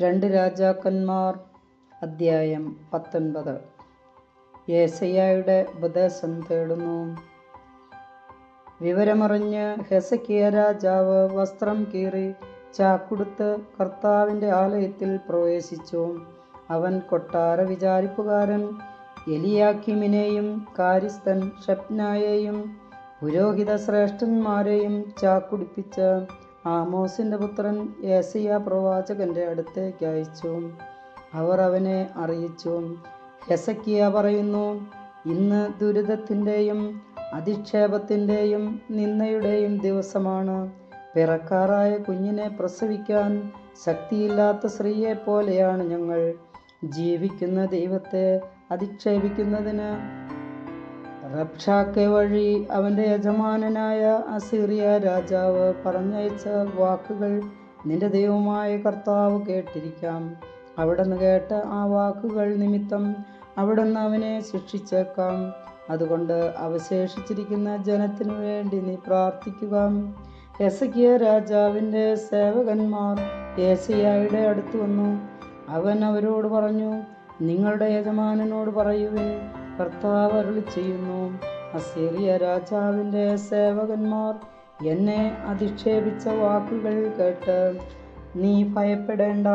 രണ്ട് രാജാക്കന്മാർ അദ്ധ്യായം പത്തൊൻപത്. ഏസയ്യായുടെ ഉപദേശം തേടുന്നു. വിവരമറിഞ്ഞ് ഹെസക്കിയ രാജാവ് വസ്ത്രം കീറി ചാക്കുടുത്ത് കർത്താവിന്റെ ആലയത്തിൽ പ്രവേശിച്ചു. അവൻ കൊട്ടാര വിചാരിപ്പുകാരൻ എലിയാക്കിമിനെയും കാരിസ്തൻ ഷപ്നായെയും പുരോഹിത ശ്രേഷ്ഠന്മാരെയും ചാക്കുടിപ്പിച്ച് ആമോസിന്റെ പുത്രൻ ഏസിയ പ്രവാചകന്റെ അടുത്തേക്ക് അയച്ചു. അവർ അവനെ അറിയിച്ചു. ഹെസക്കിയ പറയുന്നു ഇന്ന് ദുരിതത്തിന്റെയും അധിക്ഷേപത്തിന്റെയും നിന്ദയുടെയും ദിവസമാണ്. പിറക്കാറായ കുഞ്ഞിനെ പ്രസവിക്കാൻ ശക്തിയില്ലാത്ത സ്ത്രീയെ പോലെയാണ് ഞങ്ങൾ. ജീവിക്കുന്ന ദൈവത്തെ അധിക്ഷേപിക്കുന്നതിന് റബ്ഷാക്കെ വഴി അവന്റെ യജമാനനായ അസീറിയ രാജാവ് പറഞ്ഞയച്ച വാക്കുകൾ നിന്റെ ദൈവമായ കർത്താവ് കേട്ടിരിക്കാം. അവിടുന്ന് കേട്ട ആ വാക്കുകൾ നിമിത്തം അവിടുന്ന് അവനെ ശിക്ഷിച്ചേക്കാം. അതുകൊണ്ട് അവശേഷിച്ചിരിക്കുന്ന ജനത്തിനു വേണ്ടി നീ പ്രാർത്ഥിക്കുക എസക്കിയ രാജാവിന്റെ സേവകന്മാർ ഏസയായുടെ അടുത്ത് വന്നു. അവൻ അവരോട് പറഞ്ഞു നിങ്ങളുടെ യജമാനനോട് പറയുവിൻ കർത്താവ് അരുളി ചെയ്യുന്നു. അസീറിയ രാജാവിന്റെ സേവകന്മാർ എന്നെ അധിക്ഷേപിച്ച വാക്കുകൾ കേട്ട് നീ ഭയപ്പെടേണ്ട.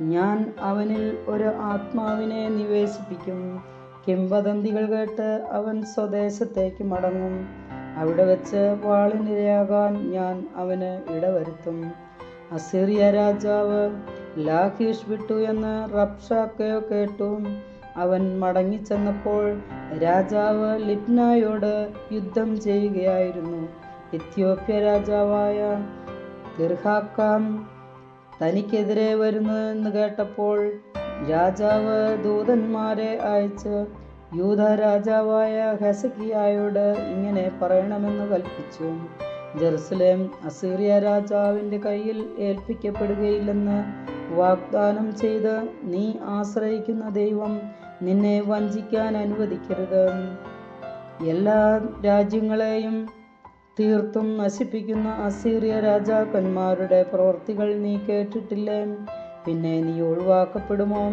ഞാൻ അവനിൽ ഒരു ആത്മാവിനെ നിവേശിപ്പിക്കും. കിംവദന്തികൾ കേട്ട് അവൻ സ്വദേശത്തേക്ക് മടങ്ങും. അവിടെ വെച്ച് വാളിനിരയാകാൻ ഞാൻ അവന് ഇടവരുത്തും. അസീറിയ രാജാവ് ലാഖീഷ് വിട്ടു എന്ന് റബ്ഷാക്കയോ കേട്ടു. അവൻ മടങ്ങിച്ചെന്നപ്പോൾ രാജാവ് ലിപ്നായോട് യുദ്ധം ചെയ്യുകയായിരുന്നു. എത്യോപ്യ രാജാവായ ഗിർഹാക്കാം തനിക്കെതിരെ വരുന്നതെന്ന് കേട്ടപ്പോൾ രാജാവ് ദൂതന്മാരെ അയച്ച് യൂത രാജാവായ ഹെസക്കിയായോട് ഇങ്ങനെ പറയണമെന്ന് കൽപ്പിച്ചു. ജെറുസലേം അസീറിയ രാജാവിന്റെ കയ്യിൽ ഏൽപ്പിക്കപ്പെടുകയില്ലെന്ന് വാഗ്ദാനം ചെയ്ത് നീ ആശ്രയിക്കുന്ന ദൈവം നിന്നെ വഞ്ചിക്കാൻ അനുവദിക്കരുത്. എല്ലാ രാജ്യങ്ങളെയും തീർത്തും നശിപ്പിക്കുന്ന അസീറിയ രാജാക്കന്മാരുടെ പ്രവൃത്തികൾ നീ കേട്ടിട്ടില്ലേ? പിന്നെ നീ ഒഴിവാക്കപ്പെടുമോ?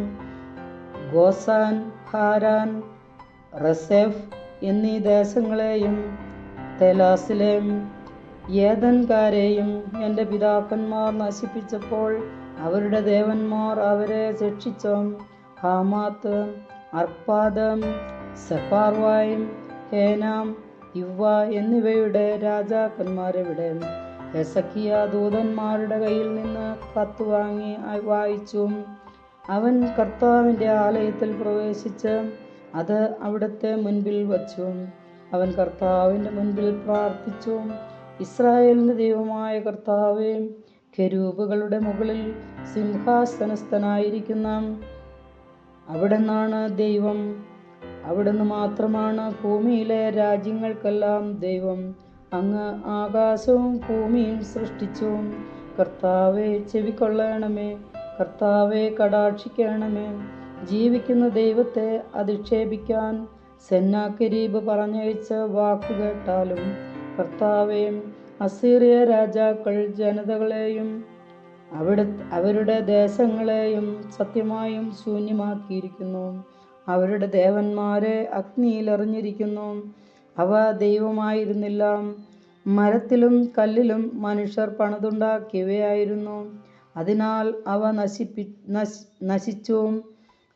ഗോസാൻ ഹാരാൻ റസേഫ് എന്നീ ദേശങ്ങളെയും തെലാസിലെയും ഏതൻകാരെയും എന്റെ പിതാക്കന്മാർ നശിപ്പിച്ചപ്പോൾ അവരുടെ ദേവന്മാർ അവരെ ശിക്ഷിച്ചോം ഹാമാത്ത് അർപ്പാദം സെഫാർവായും ഹേനാം ഇവ എന്നിവയുടെ രാജാക്കന്മാരെവിടെ? എസക്കിയ ദൂതന്മാരുടെ കയ്യിൽ നിന്ന് കത്ത് വാങ്ങി വായിച്ചു. അവൻ കർത്താവിന്റെ ആലയത്തിൽ പ്രവേശിച്ച് അത് അവിടുത്തെ മുൻപിൽ വച്ചു. അവൻ കർത്താവിന്റെ മുൻപിൽ പ്രാർത്ഥിച്ചു. ഇസ്രായേലിന്റെ ദൈവമായ കർത്താവെ കെരൂപുകളുടെ മുകളിൽ സിംഹാസനസ്ഥനായിരിക്കുന്ന അവിടുന്നാണ് ദൈവം. അവിടുന്ന് മാത്രമാണ് ഭൂമിയിലെ രാജ്യങ്ങൾക്കെല്ലാം ദൈവം. അങ്ങ് ആകാശവും ഭൂമിയും സൃഷ്ടിച്ചു. കർത്താവെ ചെവിക്കൊള്ളണമേ. കർത്താവെ കടാക്ഷിക്കണമേ. ജീവിക്കുന്ന ദൈവത്തെ അധിക്ഷേപിക്കാൻ സെന്നാക്കരീബ് പറഞ്ഞയച്ച വാക്കു കേട്ടാലും കർത്താവെ അസീറിയ രാജാക്കൾ ജനതകളെയും അവിടെ അവരുടെ ദേശങ്ങളെയും സത്യമായും ശൂന്യമാക്കിയിരിക്കുന്നു. അവരുടെ ദേവന്മാരെ അഗ്നിയിൽ എറിഞ്ഞിരിക്കുന്നു അവ ദൈവമായിരുന്നില്ല. മരത്തിലും കല്ലിലും മനുഷ്യർ പണിതുണ്ടാക്കിയവയായിരുന്നു. അതിനാൽ അവ നശിപ്പി നശിച്ചു.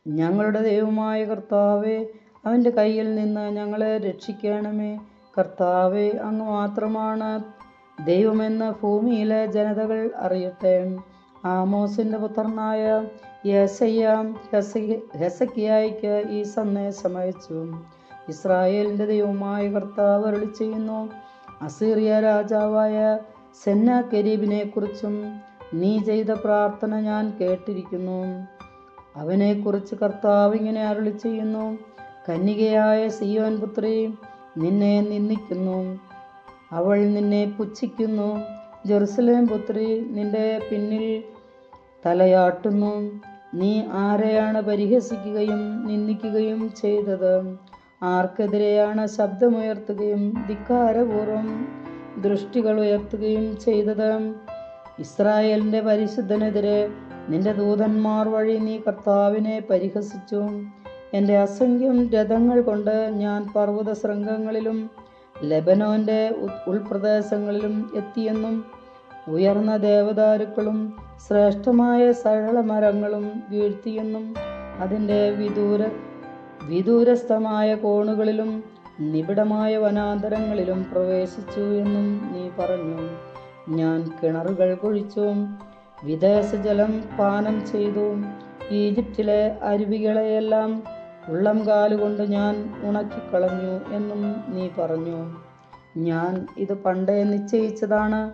ഞങ്ങളുടെ ദൈവമായ കർത്താവെ അവന്റെ കയ്യിൽ നിന്ന് ഞങ്ങളെ രക്ഷിക്കണമേ. കർത്താവെ അങ്ങ് മാത്രമാണ് ദൈവമെന്ന് ഭൂമിയിലെ ജനതകൾ അറിയട്ടെ. ആമോസിന്റെ പുത്രനായ യേസയ്യാം ഹെസക്കിയായിക്ക് ഈ സന്ദേശം അയച്ചു. ഇസ്രായേലിന്റെ ദൈവമായ കർത്താവ് അരുളി ചെയ്യുന്നു അസീറിയ രാജാവായ സെന്ന കരീബിനെ കുറിച്ചും നീ ചെയ്ത പ്രാർത്ഥന ഞാൻ കേട്ടിരിക്കുന്നു. അവനെക്കുറിച്ച് കർത്താവ് ഇങ്ങനെ അരുളി ചെയ്യുന്നു കന്യകയായ സിയോൻ പുത്രി നിന്നെ നിന്ദിക്കുന്നു. അവൾ നിന്നെ പുച്ഛിക്കുന്നു. ജെറുസലേം പുത്രി നിന്റെ പിന്നിൽ തലയാട്ടുന്നു. നീ ആരെയാണ് പരിഹസിക്കുകയും നിന്ദിക്കുകയും ചെയ്തത്? ആർക്കെതിരെയാണ് ശബ്ദമുയർത്തുകയും ധിക്കാരപൂർവം ദൃഷ്ടികൾ ഉയർത്തുകയും ചെയ്തത്? ഇസ്രായേലിന്റെ പരിശുദ്ധനെതിരെ നിന്റെ ദൂതന്മാർ വഴി നീ കർത്താവിനെ പരിഹസിച്ചു. എന്റെ അസംഖ്യം രഥങ്ങൾ കൊണ്ട് ഞാൻ പർവത ശൃംഗങ്ങളിലും ലെബനോന്റെ ഉ- ഉൾപ്രദേശങ്ങളിലും എത്തിയെന്നും ഉയർന്ന ദേവദാരുക്കളും ശ്രേഷ്ഠമായ സരള മരങ്ങളും വീഴ്ത്തിയെന്നും അതിന്റെ വിദൂര വിദൂരസ്ഥമായ കോണുകളിലും നിബിഡമായ വനാന്തരങ്ങളിലും പ്രവേശിച്ചു എന്നും നീ പറഞ്ഞു. ഞാൻ കിണറുകൾ കുഴിച്ചു വിദേശജലം പാനം ചെയ്തു ഈജിപ്തിലെ അരുവികളെയെല്ലാം ഉള്ളം കാലുകൊണ്ട് ഞാൻ ഉണക്കിക്കളഞ്ഞു എന്നും നീ പറഞ്ഞു. ഞാൻ ഇത് പണ്ടേ നിശ്ചയിച്ചതാണ്.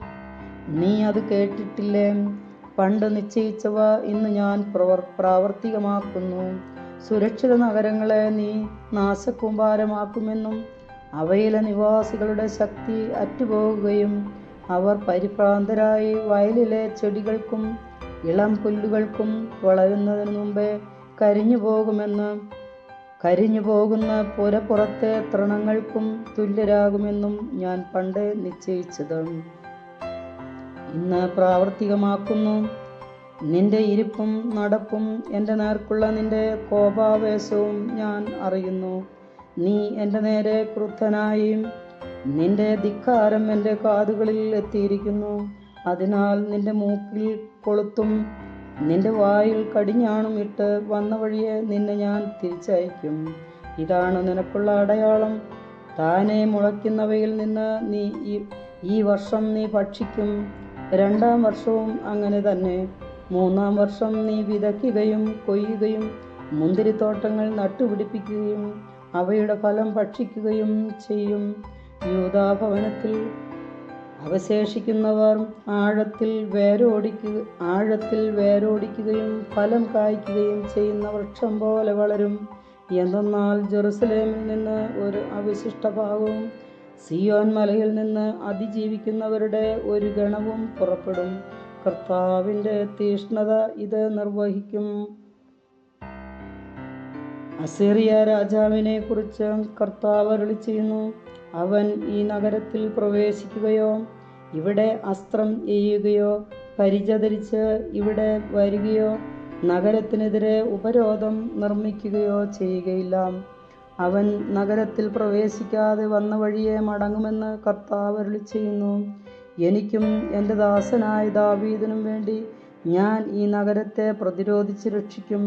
നീ അത് കേട്ടിട്ടില്ലേ? പണ്ട് നിശ്ചയിച്ചവ ഇന്ന് ഞാൻ പ്രവർ പ്രാവർത്തികമാക്കുന്നു. സുരക്ഷിത നഗരങ്ങളെ നീ നാശക്കൂമ്പാരമാക്കുമെന്നും അവയിലെ നിവാസികളുടെ ശക്തി അറ്റുപോകുകയും അവർ പരിഭ്രാന്തരായി വയലിലെ ചെടികൾക്കും ഇളം പുല്ലുകൾക്കും വളരുന്നതിന് മുമ്പേ കരിഞ്ഞു പോകുമെന്ന് കരിഞ്ഞു പോകുന്ന പുരപ്പുറത്തെ തൃണങ്ങൾക്കും തുല്യരാകുമെന്നും ഞാൻ പണ്ട് നിശ്ചയിച്ചത്. ഇന്ന് പ്രാവർത്തികമാക്കുന്നു. നിന്റെ ഇരിപ്പും നടപ്പും എന്റെ നേർക്കുള്ള നിന്റെ കോപാവേശവും ഞാൻ അറിയുന്നു. നീ എന്റെ നേരെ ക്രുദ്ധനായി നിന്റെ ധിക്കാരം എന്റെ കാതുകളിൽ എത്തിയിരിക്കുന്നു. അതിനാൽ നിന്റെ മൂക്കിൽ കൊളുത്തും നിന്റെ വായിൽ കടിഞ്ഞാണും ഇട്ട് വന്ന വഴിയെ നിന്നെ ഞാൻ തിരിച്ചയക്കും. ഇതാണ് നിനക്കുള്ള അടയാളം. താനെ മുളയ്ക്കുന്നവയിൽ നിന്ന് നീ ഈ വർഷം നീ ഭക്ഷിക്കും. രണ്ടാം വർഷവും അങ്ങനെ തന്നെ. മൂന്നാം വർഷം നീ വിതയ്ക്കുകയും കൊയ്യുകയും മുന്തിരിത്തോട്ടങ്ങൾ നട്ടുപിടിപ്പിക്കുകയും അവയുടെ ഫലം ഭക്ഷിക്കുകയും ചെയ്യും. യൂതാഭവനത്തിൽ അവശേഷിക്കുന്നവർ ആഴത്തിൽ വേരോടിക്കുക ആഴത്തിൽ വേരോടിക്കുകയും ഫലം കായ്ക്കുകയും ചെയ്യുന്ന വൃക്ഷം പോലെ വളരും. എന്തെന്നാൽ ജെറുസലേമിൽ നിന്ന് ഒരു അവശിഷ്ട ഭാഗവും സിയോൻ മലയിൽ നിന്ന് അതിജീവിക്കുന്നവരുടെ ഒരു ഗണവും പുറപ്പെടും. കർത്താവിന്റെ തീഷ്ണത ഇത് നിർവഹിക്കും. അസീറിയ രാജാവിനെ കുറിച്ച് കർത്താവ് അരുളി ചെയ്യുന്നു. അവൻ ഈ നഗരത്തിൽ പ്രവേശിക്കുകയോ ഇവിടെ അസ്ത്രം എയ്യുകയോ പരിചതരിച്ച് ഇവിടെ വരികയോ നഗരത്തിനെതിരെ ഉപരോധം നിർമ്മിക്കുകയോ ചെയ്യുകയില്ല. അവൻ നഗരത്തിൽ പ്രവേശിക്കാതെ വന്ന വഴിയെ മടങ്ങുമെന്ന് കർത്താവ് അരുളി ചെയ്യുന്നു. എനിക്കും എന്റെ ദാസനായ ദാവീദിനും വേണ്ടി ഞാൻ ഈ നഗരത്തെ പ്രതിരോധിച്ച് രക്ഷിക്കും.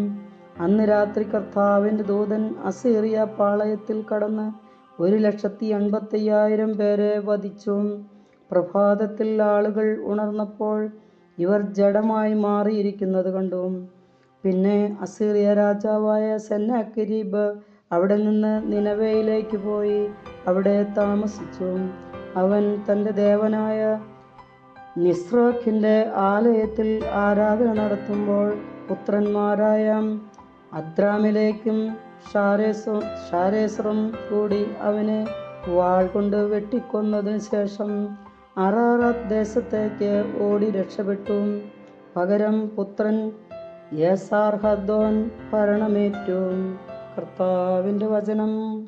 അന്ന് രാത്രി കർത്താവിന്റെ ദൂതൻ അസീറിയ പാളയത്തിൽ കടന്ന് ഒരു ലക്ഷത്തി എൺപത്തയ്യായിരം പേരെ വധിച്ചു. പ്രഭാതത്തിൽ ആളുകൾ ഉണർന്നപ്പോൾ ഇവർ ജഡമായി മാറിയിരിക്കുന്നത് കണ്ടു. പിന്നെ അസീറിയ രാജാവായ സെന്നാക്കിരീബ് അവിടെ നിന്ന് നിലവയിലേക്ക് പോയി അവിടെ താമസിച്ചു. അവൻ തന്റെ ദേവനായ നിസ്രോഖിന്റെ ആലയത്തിൽ ആരാധന നടത്തുമ്പോൾ പുത്രന്മാരായ അദ്രാമിലേക്കും ഷാരേസും ഷാരേസറും കൂടി അവനെ വാൾ കൊണ്ട് വെട്ടിക്കൊന്നതിന് ശേഷം അറാറത്ത് ദേശത്തേക്ക് ഓടി രക്ഷപ്പെട്ടു. പകരം പുത്രൻ ഭരണമേറ്റു. കർത്താവിന്റെ വചനം.